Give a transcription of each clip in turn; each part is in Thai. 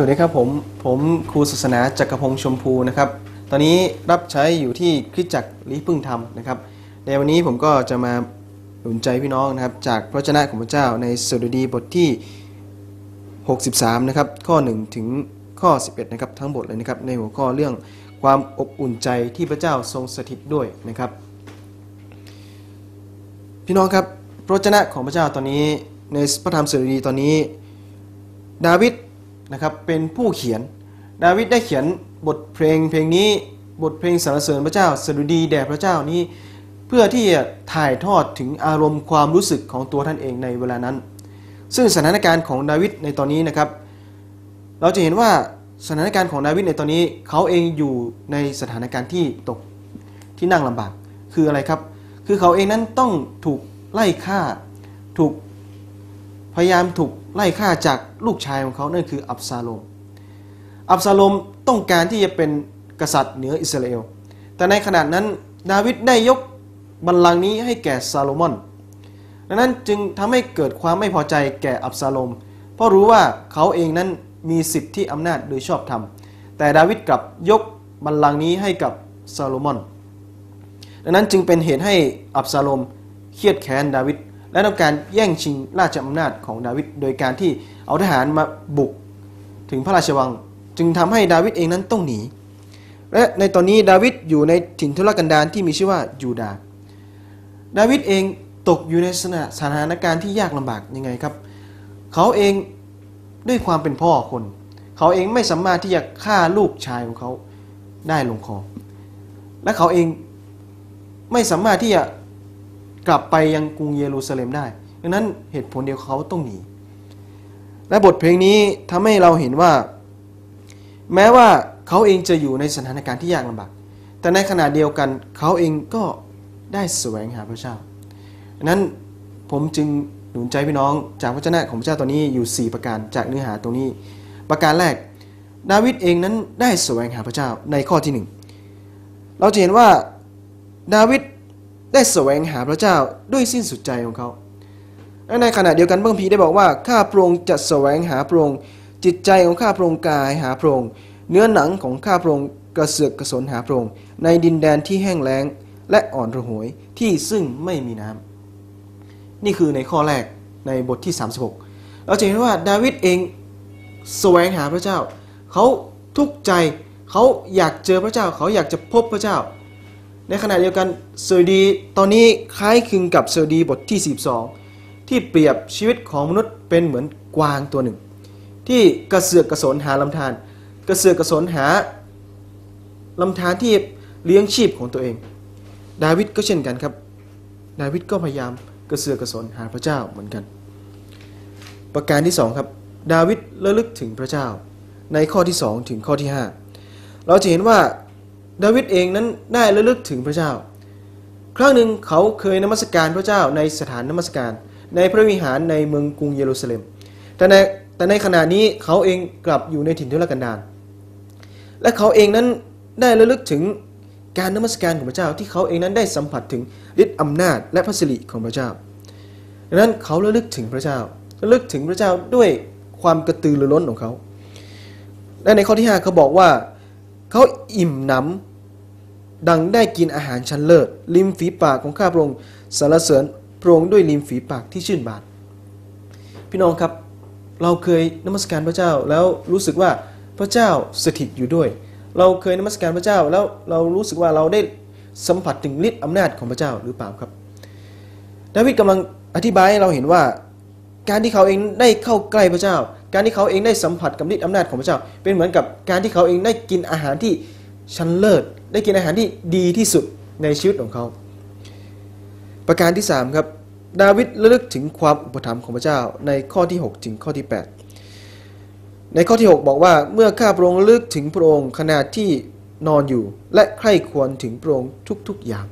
สวัสดีครับผมผมครูศาสนาจักรพงษ์ชมพูนะครับ ตอนนี้รับใช้อยู่ที่คริสตจักรลิพึ่งธรรมนะครับ ในวันนี้ผมก็จะมาหนุนใจพี่น้องนะครับ จากพระเจ้าของพระเจ้าในสดุดีบทที่ 63 นะครับ ข้อ 1 ถึงข้อ 11 นะครับ ทั้งบทเลยนะครับ ในหัวข้อเรื่องความอบอุ่นใจที่พระเจ้าทรงสถิตด้วยนะครับ พี่น้องครับพระวจนะของพระเจ้าตอนนี้ในพระธรรมสดุดีตอนนี้ ดาวิด นะครับเป็นผู้เขียน ดาวิดได้เขียนบทเพลงเพลงนี้บทเพลงสรรเสริญพระเจ้าสดุดีแด่พระเจ้านี้ เพื่อที่จะถ่ายทอดถึงอารมณ์ความรู้สึกของตัวท่านเองในเวลานั้น ซึ่งสถานการณ์ของดาวิดในตอนนี้นะครับ เราจะเห็นว่าสถานการณ์ของดาวิดในตอนนี้เขาเองอยู่ในสถานการณ์ที่ตกที่นั่งลำบากคืออะไรครับ คือเขาเองนั้นต้องถูกไล่ฆ่า ถูก พยายามถูกไล่ฆ่าจากลูกชายของเขานั่นคืออับซาโลม อับซาโลมต้องการที่จะเป็นกษัตริย์เหนืออิสราเอล แต่ในขณะนั้นดาวิดได้ยกบัลลังก์นี้ให้แก่ซาโลมอน ดังนั้นจึงทำให้เกิดความไม่พอใจแก่อับซาโลม เพราะรู้ว่าเขาเองนั้นมีสิทธิอำนาจโดยชอบธรรม แต่ดาวิดกลับยกบัลลังก์นี้ให้กับซาโลมอน ดังนั้นจึงเป็นเหตุให้อับซาโลมเครียดแค้นดาวิด และต้องการแย่งชิงราชอำนาจของดาวิดโดยการที่เอาทหารมาบุกถึงพระราชวัง จึงทำให้ดาวิดเองนั้นต้องหนี และในตอนนี้ดาวิดอยู่ในถิ่นทุรกันดารที่มีชื่อว่ายูดาดาวิดเองตกอยู่ในสถานการณ์ที่ยากลำบากยังไงครับ เขาเองด้วยความเป็นพ่อคน เขาเองไม่สามารถที่จะฆ่าลูกชายของเขาได้ลงคอและเขาเองไม่สามารถที่จะ กลับไปยังกรุงเยรูซาเล็มได้ ดังนั้นเหตุผลเดียวเขาต้องหนี และบทเพลงนี้ทำให้เราเห็นว่า แม้ว่าเขาเองจะอยู่ในสถานการณ์ที่ยากลำบากแต่ในขณะเดียวกันเขาเองก็ได้แสวงหาพระเจ้าดังนั้นผมจึงหนุนใจพี่น้องจากพระเจ้าของพระเจ้าตัวนี้อยู่ 4 ประการจากเนื้อหาตรงนี้ ประการแรก ดาวิดเองนั้นได้แสวงหาพระเจ้าในข้อที่หนึ่งเราจะเห็นว่าดาวิด ได้แสวงหาพระเจ้าด้วยสิ้นสุดใจของเขาและในขณะเดียวกันพระพีได้บอกว่าข้าพระองค์จะแสวงหาพระองค์จิตใจของข้าพระองค์กายหาพระองค์เนื้อหนังของข้าพระองค์กระเสือกกระสนหาพระองค์ในดินแดนที่แห้งแล้งและอ่อนระหวยที่ซึ่งไม่มีน้ำนี่คือในข้อแรกในบทที่ 36 เราจะเห็นว่าดาวิดเองแสวงหาพระเจ้า เขาทุกข์ใจเขาอยากเจอพระเจ้า เขาอยากจะพบพระเจ้า ในขณะเดียวกันสดุดีตอนนี้คล้ายคลึงกับสดุดีบทที่ 42 ที่เปรียบชีวิตของมนุษย์เป็นเหมือนกวางตัวหนึ่ง ที่กระเสือกกระสนหาลำธารกระเสือกกระสนหาลำธารที่เลี้ยงชีพของตัวเอง ดาวิดก็เช่นกันครับ ดาวิดก็พยายามกระเสือกกระสนหาพระเจ้าเหมือนกัน ประการที่2ครับ ดาวิดระลึกถึงพระเจ้า ในข้อที่ 2 ถึงข้อที่ 5 เราจะเห็นว่า ดาวิดเองนั้นได้ระลึกถึงพระเจ้า ครั้งหนึ่งเขาเคยนมัสการพระเจ้าในสถานนมัสการ ในพระวิหารในเมืองกรุงเยรูซาเล็ม แต่ในแต่ในขณะนี้เขาเองกลับอยู่ในถิ่นทุรกันดารและเขาเองนั้นได้ระลึกถึงการนมัสการของพระเจ้าที่เขาเองนั้นได้สัมผัสถึงฤทธิ์อำนาจและพระสิริของพระเจ้าดังนั้นเขาระลึกถึงพระเจ้าระลึกถึงพระเจ้าด้วยความกระตือรือร้นของเขาและในข้อที่ 5 เขาบอกว่า เขาอิ่มหนำ ดังได้กินอาหารชั้นเลิศริมฝีปากของข้าพระองค์สรรเสริญพระองค์ด้วยริมฝีปากที่ชื่นบานพี่น้องครับเราเคยนมัสการพระเจ้าแล้วรู้สึกว่าพระเจ้าสถิตอยู่ด้วย เราเคยนมัสการพระเจ้าแล้วเรารู้สึกว่าเราได้สัมผัสถึงฤทธิ์อำนาจของพระเจ้าหรือเปล่าครับ ดาวิดกำลังอธิบายให้เราเห็นว่า การที่เขาเองได้เข้าใกล้พระเจ้า การที่เขาเองได้สัมผัสกับฤทธิ์อำนาจของพระเจ้า เป็นเหมือนกับการที่เขาเองได้กินอาหารที่ชั้นเลิศ ได้กินอาหารที่ดีที่สุดในชีวิตของเขา ประการที่ 3 ครับ ดาวิดระลึกถึงความอุปถัมภ์ของพระเจ้าในข้อที่ 6 ถึงข้อที่ 8 ในข้อที่ 6 บอกว่าเมื่อข้าพระองค์ลึกถึงพระองค์ขณะที่นอนอยู่ และใคร่ควรถึงพระองค์ทุกๆอย่าง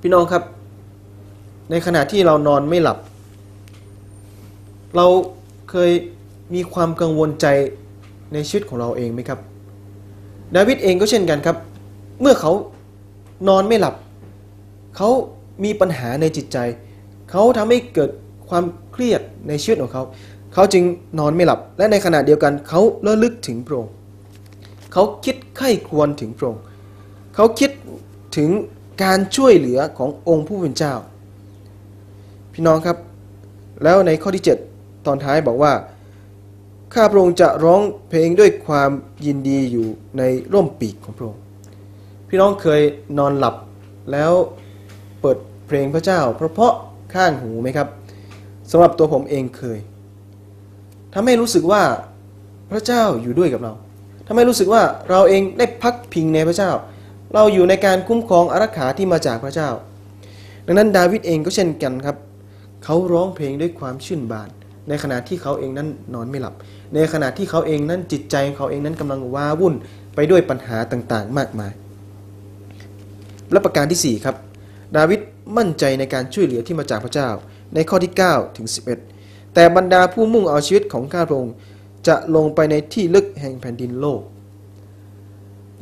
พี่น้องครับ ในขณะที่เรานอนไม่หลับ เราเคยมีความกังวลใจในชีวิตของเราเองไหมครับ ดาวิดเองก็เช่นกันครับ เมื่อเขานอนไม่หลับ เขามีปัญหาในจิตใจ เขาทำให้เกิดความเครียดในชีวิตของเขา เขาจึงนอนไม่หลับ และในขณะเดียวกันเขาระลึกถึงพระองค์เขาคิดไข้ควรถึงพระองค์เขาคิดถึงการช่วยเหลือขององค์ผู้เป็นเจ้า พี่น้องครับ แล้วในข้อที่ 7 ตอนท้ายบอกว่า ข้าพระองค์จะร้องเพลงด้วยความยินดีอยู่ในร่มปีกของพระองค์ พี่น้องเคยนอนหลับแล้วเปิดเพลงพระเจ้า เพราะๆข้างหูไหมครับสำหรับตัวผมเองเคยทำให้รู้สึกว่าพระเจ้าอยู่ด้วยกับเราทำให้รู้สึกว่าเราเองได้พักพิงในพระเจ้า เราอยู่ในการคุ้มครองอารักขาที่มาจากพระเจ้า ดังนั้นดาวิดเองก็เช่นกันครับ เขาร้องเพลงด้วยความชื่นบาน ในขณะที่เขาเองนั้นนอนไม่หลับ ในขณะที่เขาเองนั้นจิตใจของเขาเองนั้นกำลังว้าวุ่นไปด้วยปัญหาต่างๆ มากมาย และประการที่ 4 ครับ ดาวิดมั่นใจในการช่วยเหลือที่มาจากพระเจ้า ในข้อที่9ถึง11 แต่บรรดาผู้มุ่งเอาชีวิตของข้าพระองค์จะลงไปในที่ลึกแห่งแผ่นดินโลก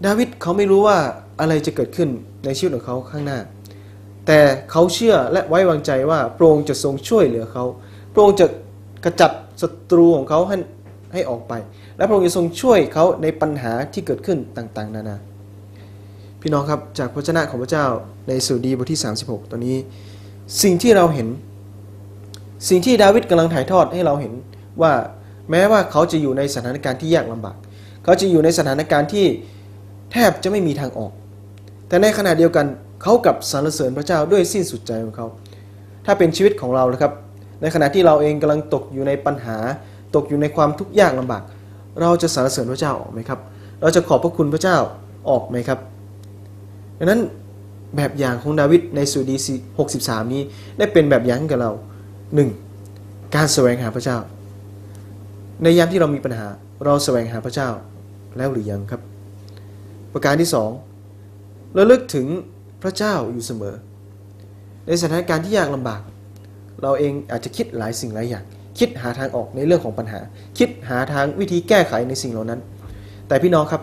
ดาวิดเขาไม่รู้ว่าอะไรจะเกิดขึ้นในชีวิตของเขาข้างหน้า แต่เขาเชื่อและไว้วางใจว่าพระองค์จะทรงช่วยเหลือเขาพระองค์จะ กระจัดศัตรูของเขาให้ให้ออกไป และพระองค์จะทรงช่วยเขาในปัญหาที่เกิดขึ้นต่างๆ นานา พี่น้องครับจากพระเจ้าของพระเจ้าในสุดีบทที่ 36 ตอนนี้ สิ่งที่เราเห็น สิ่งที่ดาวิดกำลังถ่ายทอดให้เราเห็นว่าแม้ว่าเขาจะอยู่ในสถานการณ์ที่ยากลำบาก เขาจะอยู่ในสถานการณ์ที่แทบจะไม่มีทางออก แต่ในขณะเดียวกันเขากับสรรเสริญพระเจ้าด้วยสิ้นสุดใจของเขา ถ้าเป็นชีวิตของเรานะครับ ในขณะที่เราเองกำลังตกอยู่ในปัญหา ตกอยู่ในความทุกข์ยากลำบาก เราจะสรรเสริญพระเจ้าออกไหมครับ เราจะขอบพระคุณพระเจ้าออกไหมครับดังนั้นแบบอย่างของดาวิดในสุดี63 นี้ได้เป็นแบบอย่างกับเรา 1. การแสวงหาพระเจ้า ในยามที่เรามีปัญหาเราแสวงหาพระเจ้าแล้วหรือยังครับ ประการที่สองระลึกถึงพระเจ้าอยู่เสมอ ในสถานการณ์ที่ยากลำบาก เราเองอาจจะคิดหลายสิ่งหลายอย่าง คิดหาทางออกในเรื่องของปัญหา คิดหาทางวิธีแก้ไขในสิ่งเหล่านั้น แต่พี่น้องครับ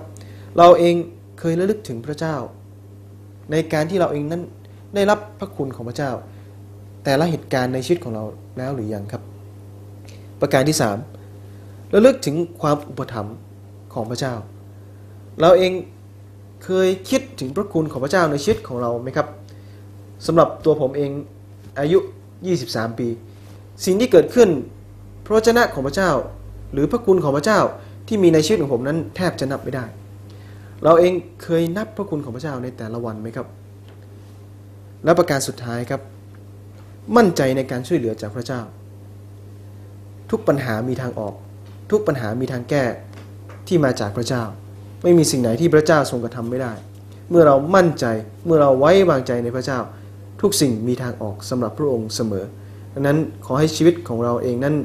เราเองเคยระลึกถึงพระเจ้า ในการที่เราเองนั้นได้รับพระคุณของพระเจ้า แต่ละเหตุการณ์ในชีวิตของเราแล้วหรือยังครับ ประการที่สามระลึกถึงความอุปถัมภ์ของพระเจ้า เราเองเคยคิดถึงพระคุณของพระเจ้าในชีวิตของเราไหมครับสำหรับตัวผมเองอายุ 23 ปี สิ่งที่เกิดขึ้น พระวจนะของพระเจ้า หรือพระคุณของพระเจ้าที่มีในชีวิตของผมนั้นแทบจะนับไม่ได้ เราเองเคยนับพระคุณของพระเจ้าในแต่ละวันไหมครับ และประการสุดท้ายครับ มั่นใจในการช่วยเหลือจากพระเจ้า ทุกปัญหามีทางออก ทุกปัญหามีทางแก้ที่มาจากพระเจ้า ไม่มีสิ่งไหนที่พระเจ้าทรงกระทำไม่ได้ เมื่อเรามั่นใจเมื่อเราไว้วางใจในพระเจ้า ทุกสิ่งมีทางออกสำหรับพระองค์เสมอ ดังนั้นขอให้ชีวิตของเราเองนั้น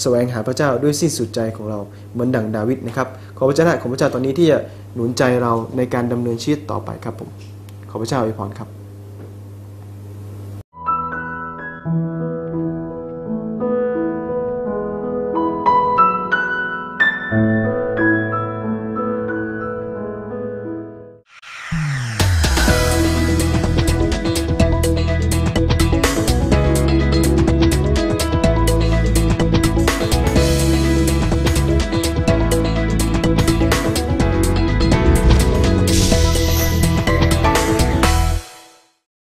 แสวงหาพระเจ้าด้วยสิ้นสุดใจของเราเหมือนดังดาวิดนะครับ ขอพระเจ้าของพระเจ้าตอนนี้ที่จะหนุนใจเราในการดำเนินชีวิตต่อไปครับผม ขอพระเจ้าอวยพรครับ